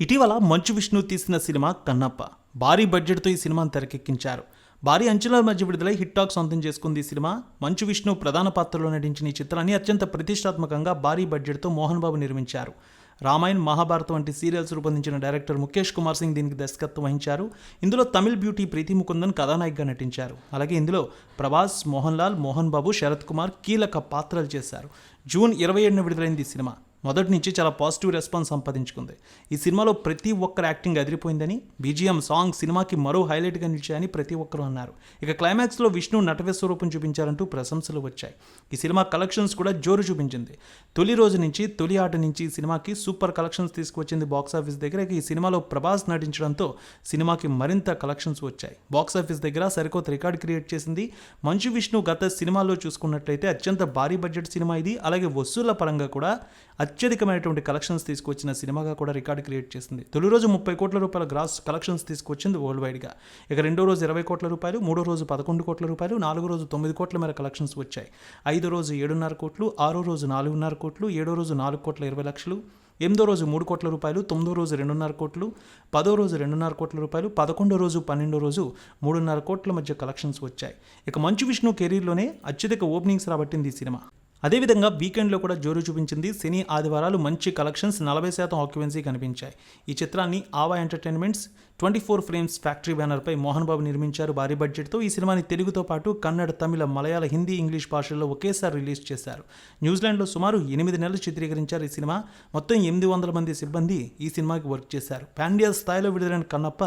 ఇటీవల మంచు విష్ణు తీసిన సినిమా కన్నప్ప. భారీ బడ్జెట్తో ఈ సినిమాను తెరకెక్కించారు. భారీ అంచనాల మధ్య విడుదలై హిట్ టాక్ సొంతం చేసుకుంది ఈ సినిమా. మంచు విష్ణు ప్రధాన పాత్రలో నటించిన ఈ చిత్రాన్ని అత్యంత ప్రతిష్టాత్మకంగా భారీ బడ్జెట్తో మోహన్ బాబు నిర్మించారు. రామాయణ్ మహాభారతం వంటి సీరియల్స్ రూపొందించిన డైరెక్టర్ ముఖేష్ కుమార్ సింగ్ దీనికి దర్శకత్వం వహించారు. ఇందులో తమిళ్ బ్యూటీ ప్రీతి ముకుందన్ కథానాయికగా నటించారు. అలాగే ఇందులో ప్రభాస్ మోహన్ లాల్ మోహన్ బాబు శరత్ కుమార్ కీలక పాత్రలు చేశారు. జూన్ ఇరవై ఏడున విడుదలైంది సినిమా. మొదటి నుంచి చాలా పాజిటివ్ రెస్పాన్స్ సంపాదించుకుంది. ఈ సినిమాలో ప్రతి ఒక్కరి యాక్టింగ్ అదిరిపోయిందని బీజిఎం సాంగ్ సినిమాకి మరో హైలైట్గా నిలిచాయని ప్రతి ఒక్కరు అన్నారు. ఇక క్లైమాక్స్లో విష్ణు నటవిశ్వరూపం చూపించారంటూ ప్రశంసలు వచ్చాయి. ఈ సినిమా కలెక్షన్స్ కూడా జోరు చూపించింది. తొలి రోజు నుంచి తొలి ఆట నుంచి ఈ సినిమాకి సూపర్ కలెక్షన్స్ తీసుకువచ్చింది బాక్స్ ఆఫీస్ దగ్గర. ఈ సినిమాలో ప్రభాస్ నటించడంతో సినిమాకి మరింత కలెక్షన్స్ వచ్చాయి. బాక్స్ ఆఫీస్ దగ్గర సరికొత్త రికార్డ్ క్రియేట్ చేసింది. మంచు విష్ణు గత సినిమాల్లో చూసుకున్నట్లయితే అత్యంత భారీ బడ్జెట్ సినిమా ఇది. అలాగే వసూళ్ళ పరంగా కూడా అత్యధికమైనటువంటి కలెక్షన్స్ తీసుకొచ్చిన సినిమాగా కూడా రికార్డు క్రియేట్ చేసింది. తొలి రోజు ముప్పై కోట్ల రూపాయల గ్రాస్ కలెక్షన్స్ తీసుకొచ్చింది వరల్డ్ వైడ్గా ఇక రెండో రోజు ఇరవై కోట్ల రూపాయలు మూడో రోజు పదకొండు కోట్ల రూపాయలు నాలుగో రోజు తొమ్మిది కోట్ల మేర కలెక్షన్స్ వచ్చాయి. ఐదో రోజు ఏడున్నర కోట్లు ఆరో రోజు నాలుగున్నర కోట్లు ఏడో రోజు నాలుగు కోట్ల ఇరవై లక్షలు ఎనిమిదో రోజు మూడు కోట్ల రూపాయలు తొమ్మిదో రోజు రెండున్నర కోట్లు పదో రోజు రెండున్నర కోట్ల రూపాయలు పదకొండో రోజు పన్నెండో రోజు మూడున్నర కోట్ల మధ్య కలెక్షన్స్ వచ్చాయి. ఇక మంచు విష్ణు కెరీర్లోనే అత్యధిక ఓపెనింగ్స్ రాబట్టింది ఈ సినిమా. అదేవిధంగా వీకెండ్లో కూడా జోరు చూపించింది శని ఆదివారాలు మంచి కలెక్షన్స్ నలభై శాతం ఆక్యుపెన్సీ కనిపించాయి. ఈ చిత్రాన్ని Ava entertainments twenty four frames factory బ్యానర్పై మోహన్ బాబు నిర్మించారు భారీ బడ్జెట్తో. ఈ సినిమాని తెలుగుతో పాటు కన్నడ తమిళ మలయాళ హిందీ ఇంగ్లీష్ భాషల్లో ఒకేసారి రిలీజ్ చేశారు. న్యూజిలాండ్లో సుమారు ఎనిమిది నెలలు చిత్రీకరించారు ఈ సినిమా. మొత్తం ఎనిమిది వందల మంది సిబ్బంది ఈ సినిమాకి వర్క్ చేశారు. పాండియా స్థాయిలో విడుదలైన కన్నప్ప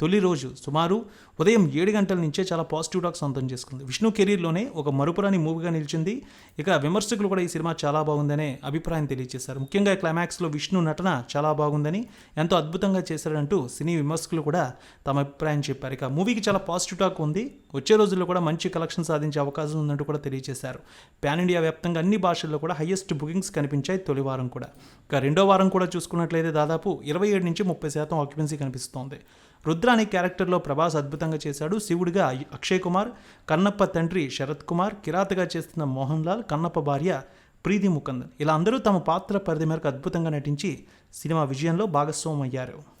తొలి రోజు సుమారు ఉదయం ఏడు గంటల నుంచే చాలా పాజిటివ్ టాక్ సొంతం చేసుకుంది. విష్ణు కెరీర్లోనే ఒక మరుపురాని మూవీగా నిలిచింది. ఇక విమర్శకులు కూడా ఈ సినిమా చాలా బాగుందనే అభిప్రాయం తెలియజేశారు. ముఖ్యంగా క్లైమాక్స్లో విష్ణు నటన చాలా బాగుందని ఎంతో అద్భుతంగా చేశారంటూ సినీ విమర్శకులు కూడా తమ అభిప్రాయం చెప్పారు. ఇక మూవీకి చాలా పాజిటివ్ టాక్ ఉంది. వచ్చే రోజుల్లో కూడా మంచి కలెక్షన్ సాధించే అవకాశం ఉందంటూ కూడా తెలియజేశారు. పాన్ ఇండియా వ్యాప్తంగా అన్ని భాషల్లో కూడా హైయెస్ట్ బుకింగ్స్ కనిపించాయి తొలి వారం కూడా. ఇక రెండో వారం కూడా చూసుకున్నట్లయితే దాదాపు ఇరవై ఏడు నుంచి ముప్పై శాతం ఆక్యుపెన్సీ కనిపిస్తోంది. రుద్ర అనే క్యారెక్టర్లో ప్రభాస్ అద్భుతంగా చేశాడు. శివుడిగా అక్షయ్ కుమార్ కన్నప్ప తండ్రి శరత్ కుమార్ కిరాతగా చేస్తున్న మోహన్ లాల్ కన్నప్ప భార్య ప్రీతి ముకుందన్. ఇలా అందరూ తమ పాత్ర పరిధి మేరకు అద్భుతంగా నటించి సినిమా విజయంలో భాగస్వామయ్యారు అయ్యారు